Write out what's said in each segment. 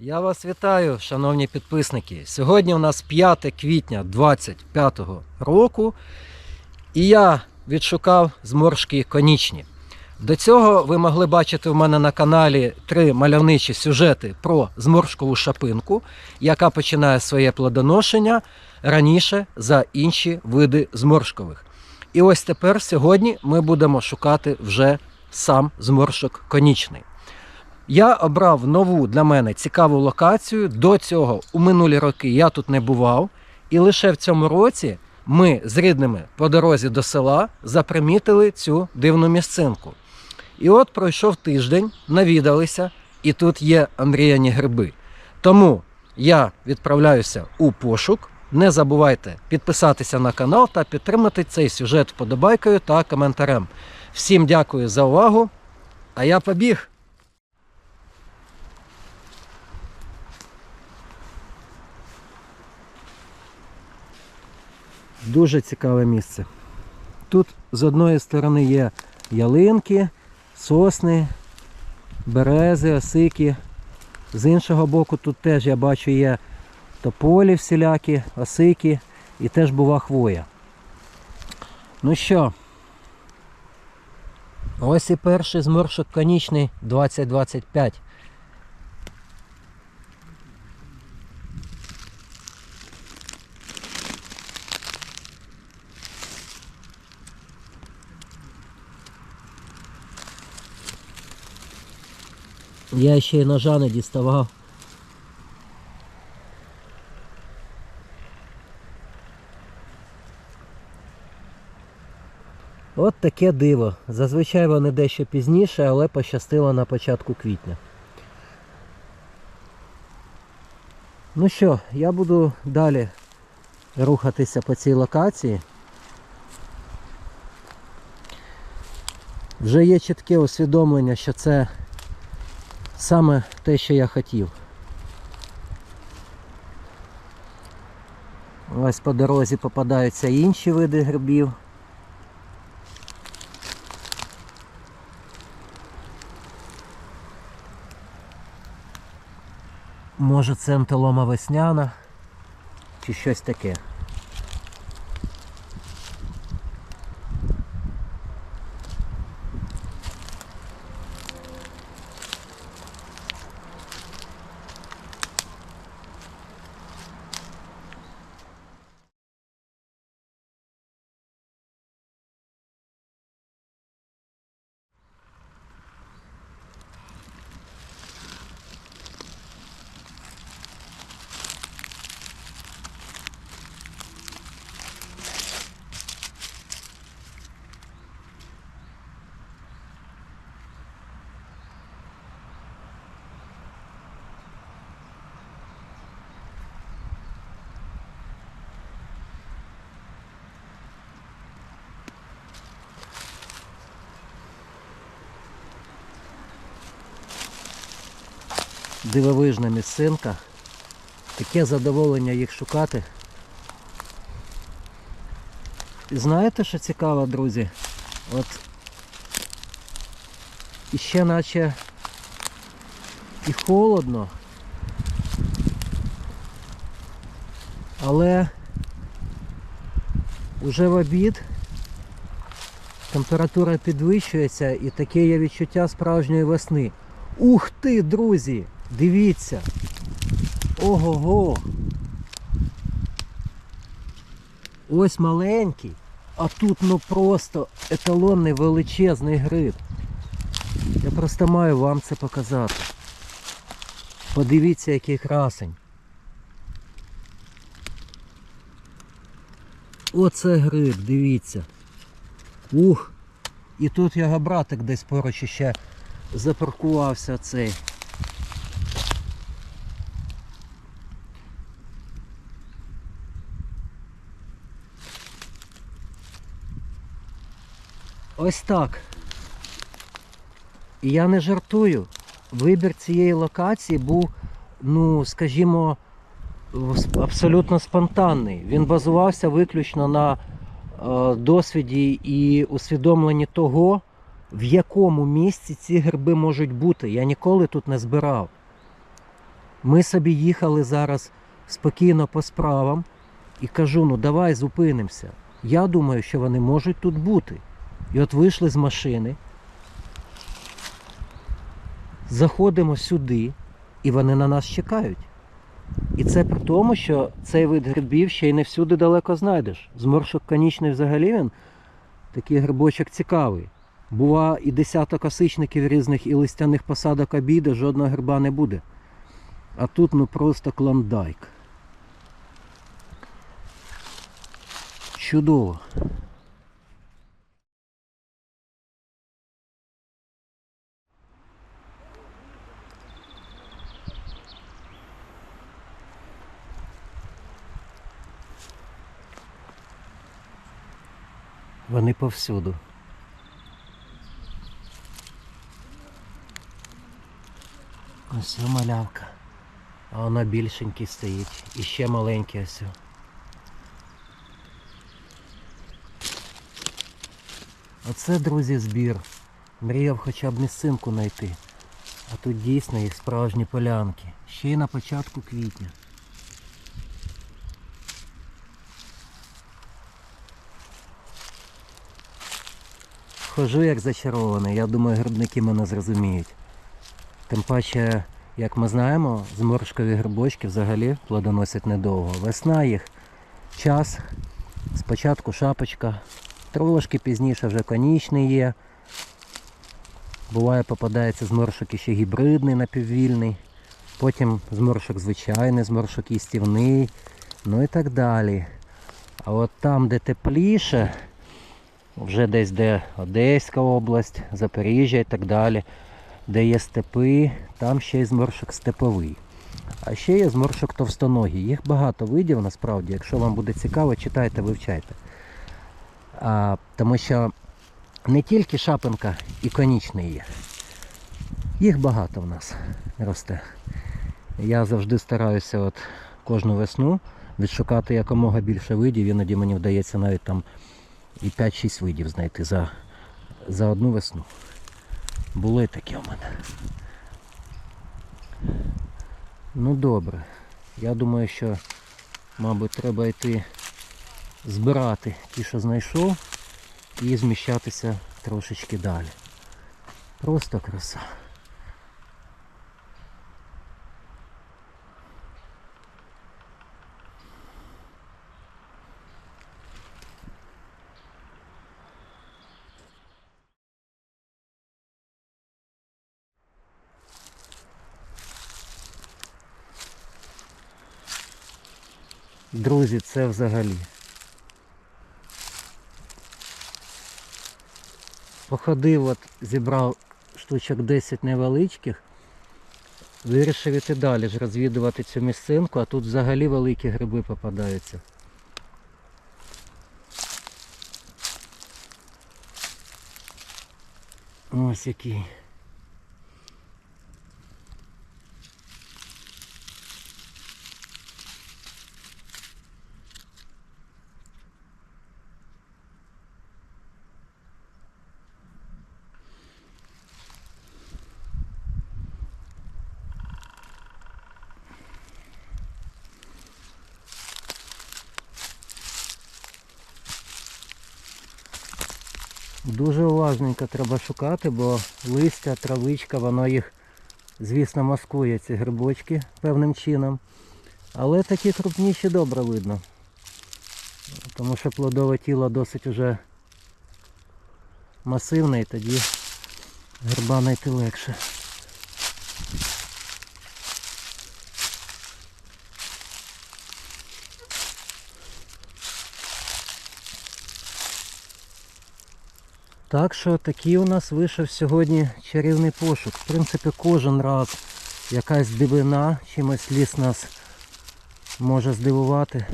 Я вас вітаю, шановні підписники. Сьогодні у нас 5 квітня 2025 року, і я відшукав зморшки конічні. До цього ви могли бачити в мене на каналі три мальовничі сюжети про зморшкову шапинку, яка починає своє плодоношення раніше за інші види зморшкових. І ось тепер сьогодні ми будемо шукати вже сам зморшок конічний. Я обрав нову для мене цікаву локацію. До цього у минулі роки я тут не бував. І лише в цьому році ми з рідними по дорозі до села запримітили цю дивну місцинку. І от пройшов тиждень, навідалися, і тут є Андріяні гриби. Тому я відправляюся у пошук. Не забувайте підписатися на канал та підтримати цей сюжет вподобайкою та коментарем. Всім дякую за увагу. А я побіг. Дуже цікаве місце. Тут з одної сторони є ялинки, сосни, берези, осики. З іншого боку тут теж я бачу є тополі всілякі, осики і теж бува хвоя. Ну що, ось і перший зморшок конічний 2025. Я ще й ножа не діставав. От таке диво. Зазвичай вони дещо пізніше, але пощастило на початку квітня. Ну що, я буду далі рухатися по цій локації. Вже є чітке усвідомлення, що це саме те, що я хотів. Ось по дорозі попадаються інші види грибів. Може це ентелома весняна чи щось таке. Дивовижна місцинка. Таке задоволення їх шукати. І знаєте, що цікаво, друзі? От іще наче і холодно. Але уже в обід температура підвищується і таке є відчуття справжньої весни. Ух ти, друзі! Дивіться! Ого-го! Ось маленький, а тут ну просто еталонний величезний гриб. Я просто маю вам це показати. Подивіться, який красень. Оце гриб, дивіться. Ух! І тут його братик десь поруч ще запаркувався цей. Ось так. І я не жартую. Вибір цієї локації був, ну, скажімо, абсолютно спонтанний. Він базувався виключно на е, досвіді і усвідомленні того, в якому місці ці гриби можуть бути. Я ніколи тут не збирав. Ми собі їхали зараз спокійно по справам і кажу: ну давай зупинимося. Я думаю, що вони можуть тут бути. І от вийшли з машини, заходимо сюди, і вони на нас чекають. І це при тому, що цей вид грибів ще й не всюди далеко знайдеш. Зморшок конічний взагалі він такий грибочок цікавий. Бува і десяток осичників різних і листяних посадок обійде, жодного гриба не буде. А тут ну просто клондайк. Чудово. Вони повсюду. Ось малявка. А вона більшенький стоїть. І ще маленький ось. Оце, друзі, збір. Мріяв хоча б місцинку знайти. А тут дійсно їх справжні полянки. Ще й на початку квітня. Хожу як зачарований, я думаю, грибники мене зрозуміють. Тим паче, як ми знаємо, зморшкові грибочки взагалі плодоносять недовго. Весна їх час, спочатку шапочка, трошки пізніше вже конічний є. Буває попадається зморшок іще гібридний напіввільний, потім зморшок звичайний, зморшок їстівний, ну і так далі. А от там, де тепліше, вже десь де Одеська область, Запоріжжя і так далі, де є степи, там ще й зморшок степовий. А ще є зморшок товстоногий. Їх багато видів насправді. Якщо вам буде цікаво, читайте, вивчайте. А, тому що не тільки шапинка і конічний є. Їх багато в нас росте. Я завжди стараюся от кожну весну відшукати якомога більше видів. Іноді мені вдається навіть там і 5-6 видів знайти за, за одну весну. Були такі у мене. Ну добре. Я думаю, що, мабуть, треба йти збирати ті, що знайшов, і зміщатися трошечки далі. Просто краса. Друзі, це взагалі. Походив, от, зібрав штучок 10 невеличких. Вирішив іти далі ж розвідувати цю місцинку, а тут взагалі великі гриби попадаються. Ось який. Дуже уважненько треба шукати, бо листя, травичка, воно їх, звісно, маскує ці грибочки певним чином. Але такі крупніші добре видно. Тому що плодове тіло досить уже масивне і тоді гриба найти легше. Так що такий у нас вийшов сьогодні чарівний пошук. В принципі, кожен раз якась дивина, чимось ліс нас може здивувати.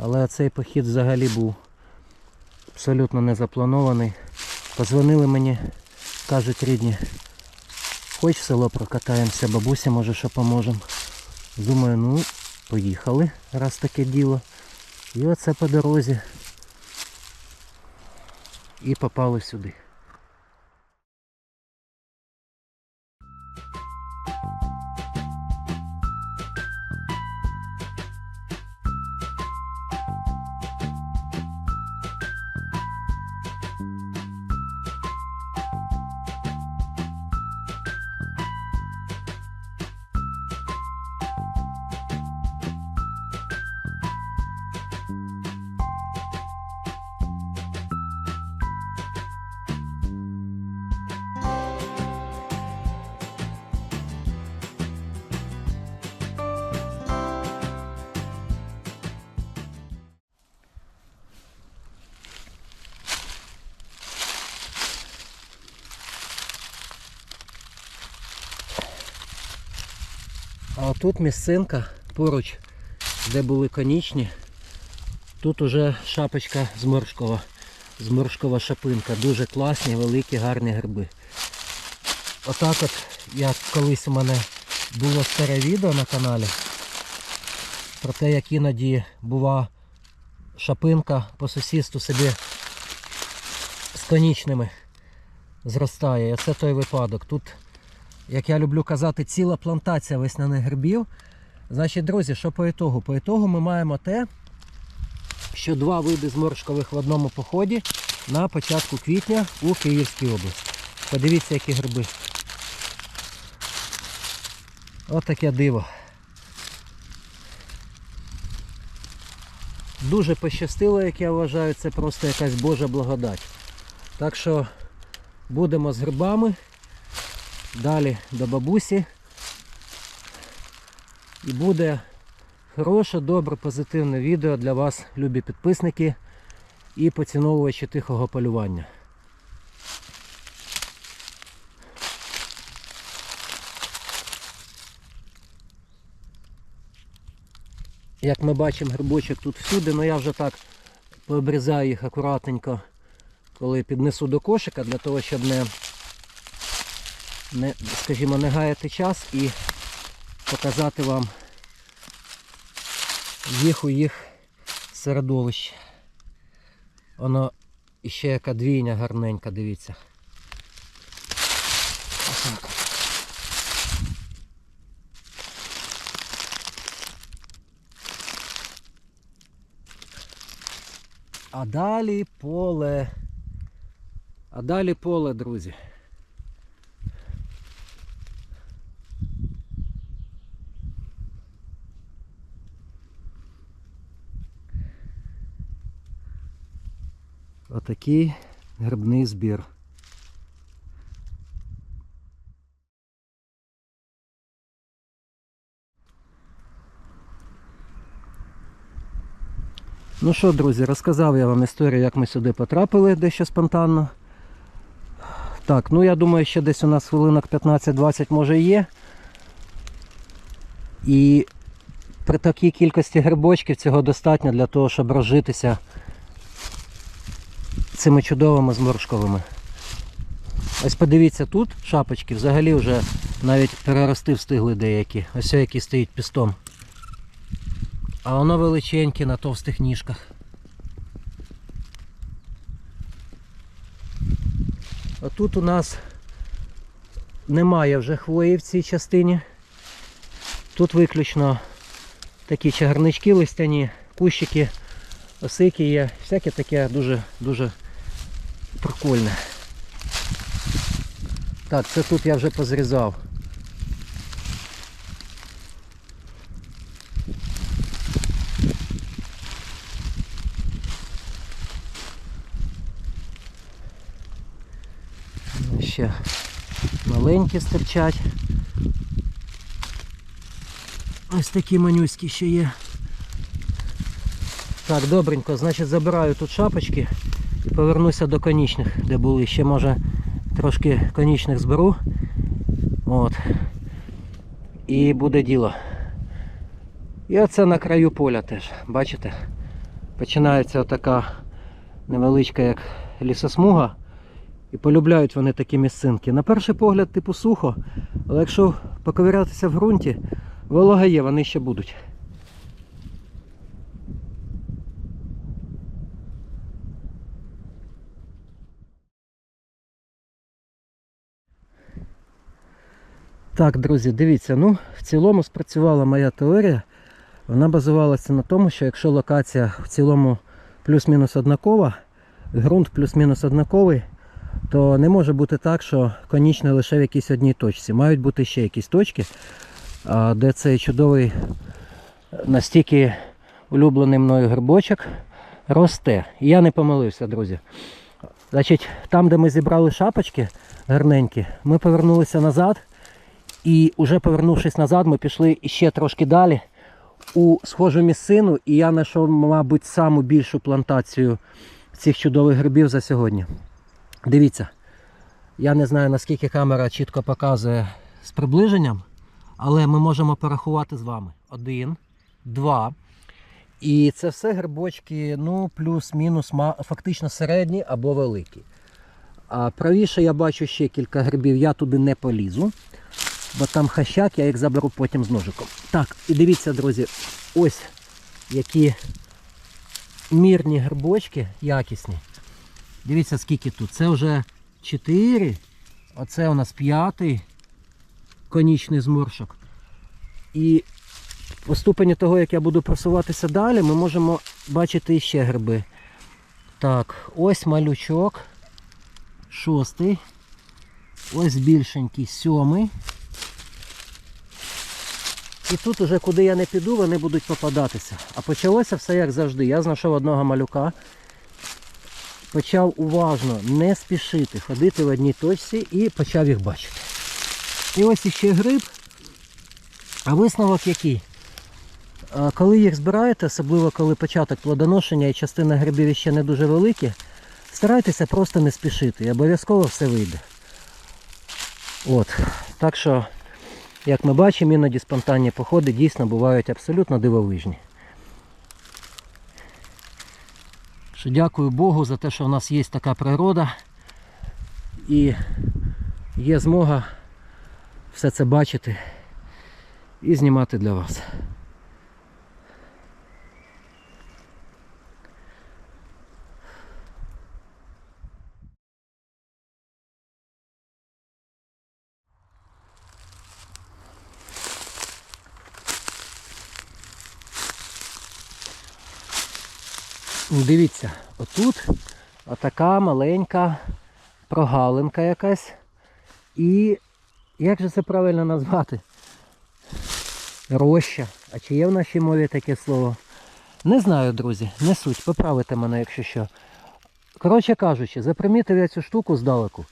Але цей похід взагалі був абсолютно не запланований. Позвонили мені, кажуть рідні, хоч в село прокатаємося, бабуся може що поможемо. Думаю, ну, поїхали, раз таке діло. І оце по дорозі і попали сюди. А отут місцинка поруч, де були конічні. Тут уже шапочка зморшкова. Зморшкова шапинка. Дуже класні, великі, гарні гриби. Отак от, як колись у мене було старе відео на каналі. Про те, як іноді бува шапинка по сусідству собі з конічними зростає. Це той випадок. Тут, як я люблю казати, ціла плантація весняних грибів. Значить, друзі, що по ітогу? По ітогу ми маємо те, що два види зморшкових в одному поході на початку квітня у Київській області. Подивіться, які гриби. От таке диво. Дуже пощастило, як я вважаю, це просто якась Божа благодать. Так що будемо з грибами. Далі до бабусі. І буде хороше, добре, позитивне відео для вас, любі підписники і поціновувачі тихого полювання. Як ми бачимо, грибочок тут всюди, але я вже так пообрізаю їх акуратненько, коли піднесу до кошика, для того, щоб не, не скажімо, не гаяти час і показати вам їх у їх середовищі. Воно іще яка двійня гарненька, дивіться. Отак. А далі поле. А далі поле, друзі. Отакий грибний збір. Ну що, друзі, розказав я вам історію, як ми сюди потрапили дещо спонтанно. Так, ну я думаю, ще десь у нас хвилинок 15-20 може є. І при такій кількості грибочків цього достатньо для того, щоб розжитися цими чудовими зморшковими. Ось подивіться, тут шапочки взагалі вже навіть перерости встигли деякі. Ось який стоїть пістом. А воно величеньке на товстих ніжках. А тут у нас немає вже хвої в цій частині. Тут виключно такі чагарнички листяні, кущики, осики є, всяке таке дуже дуже прикольне. Так, це тут я вже позрізав. Ще маленькі стирчать. Ось такі манюські ще є. Так, добренько, значить забираю тут шапочки повернуся до конічних, де були. Ще може трошки конічних зберу. От. І буде діло. І оце на краю поля теж, бачите? Починається отака невеличка як лісосмуга. І полюбляють вони такі місцинки. На перший погляд, типу сухо, але якщо поковирятися в ґрунті, волога є, вони ще будуть. Так, друзі, дивіться, ну, в цілому спрацювала моя теорія. Вона базувалася на тому, що якщо локація в цілому плюс-мінус однакова, ґрунт плюс-мінус однаковий, то не може бути так, що конічне лише в якійсь одній точці. Мають бути ще якісь точки, де цей чудовий настільки улюблений мною грибочок росте. І я не помилився, друзі. Значить, там, де ми зібрали шапочки гарненькі, ми повернулися назад. І вже повернувшись назад, ми пішли ще трошки далі у схожу місцину, і я знайшов, мабуть, саму більшу плантацію цих чудових грибів за сьогодні. Дивіться, я не знаю наскільки камера чітко показує з приближенням, але ми можемо порахувати з вами. Один, два. І це все грибочки, ну, плюс-мінус, фактично середні або великі. А правіше я бачу ще кілька грибів, я туди не полізу, бо там хащак, я їх заберу потім з ножиком. Так, і дивіться, друзі, ось які мірні грибочки якісні. Дивіться, скільки тут. Це вже 4, оце у нас п'ятий конічний зморшок. І по ступені того, як я буду просуватися далі, ми можемо бачити ще гриби. Так, ось малючок. Шостий. Ось більшенький, сьомий. І тут уже куди я не піду, вони будуть попадатися. А почалося все як завжди. Я знайшов одного малюка, почав уважно не спішити, ходити в одній точці і почав їх бачити. І ось іще гриб. А висновок який? Коли їх збираєте, особливо коли початок плодоношення і частина грибів ще не дуже великі, старайтеся просто не спішити і обов'язково все вийде. От. Так що, як ми бачимо, іноді спонтанні походи дійсно бувають абсолютно дивовижні. Що дякую Богу за те, що в нас є така природа і є змога все це бачити і знімати для вас. Дивіться, отут отака маленька прогалинка якась. І як же це правильно назвати? Роща. А чи є в нашій мові таке слово? Не знаю, друзі, не суть, поправите мене, якщо що. Коротше кажучи, запримітив я цю штуку здалеку.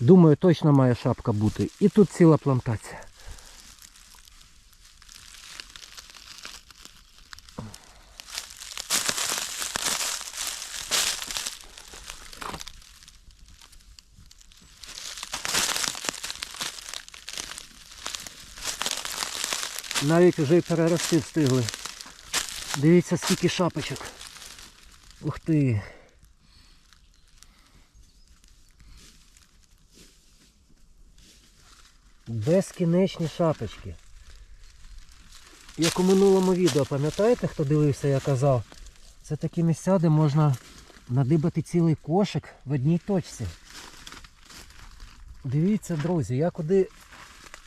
Думаю, точно має шапка бути. І тут ціла плантація. Навіть вже й перерости встигли. Дивіться, скільки шапочок. Ух ти. Безкінечні шапочки. Як у минулому відео, пам'ятаєте, хто дивився, я казав? Це такі місця, де можна надибати цілий кошик в одній точці. Дивіться, друзі, я куди,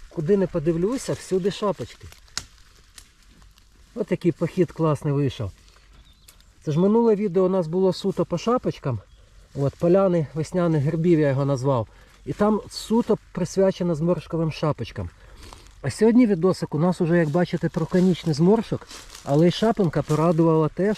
куди не подивлюся, всюди шапочки. Ось такий похід класний вийшов. Це ж минуле відео у нас було суто по шапочкам. От, поляни весняних грибів я його назвав. І там суто присвячено зморшковим шапочкам. А сьогодні відосик у нас уже, як бачите, про конічний зморшок, але й шапинка порадувала теж.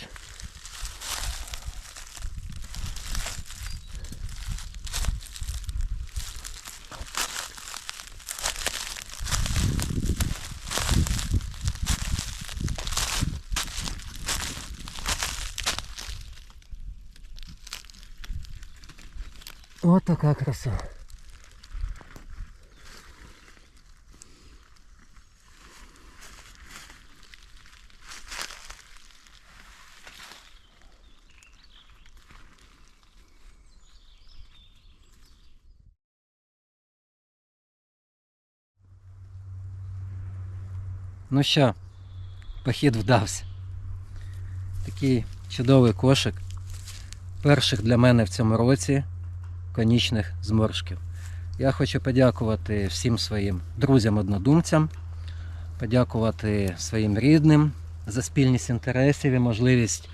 От така краса. Ну що, похід вдався. Такий чудовий кошик. Перших для мене в цьому році конічних зморшків. Я хочу подякувати всім своїм друзям-однодумцям, подякувати своїм рідним за спільність інтересів і можливість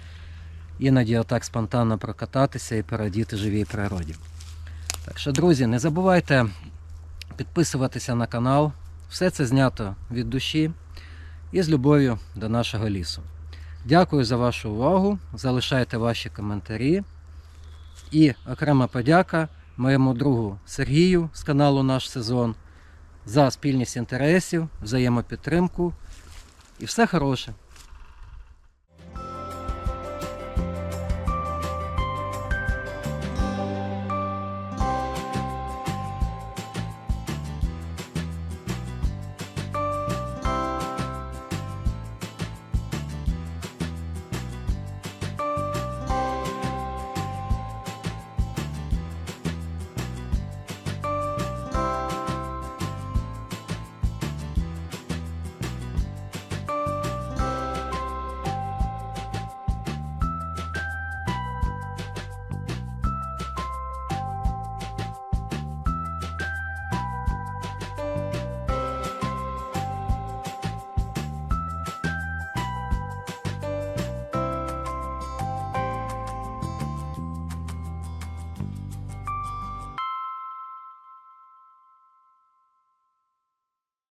іноді отак спонтанно прокататися і порадіти живій природі. Так що, друзі, не забувайте підписуватися на канал. Все це знято від душі і з любов'ю до нашого лісу. Дякую за вашу увагу. Залишайте ваші коментарі. І окрема подяка моєму другу Сергію з каналу Наш Сезон за спільність інтересів, взаємопідтримку і все хороше.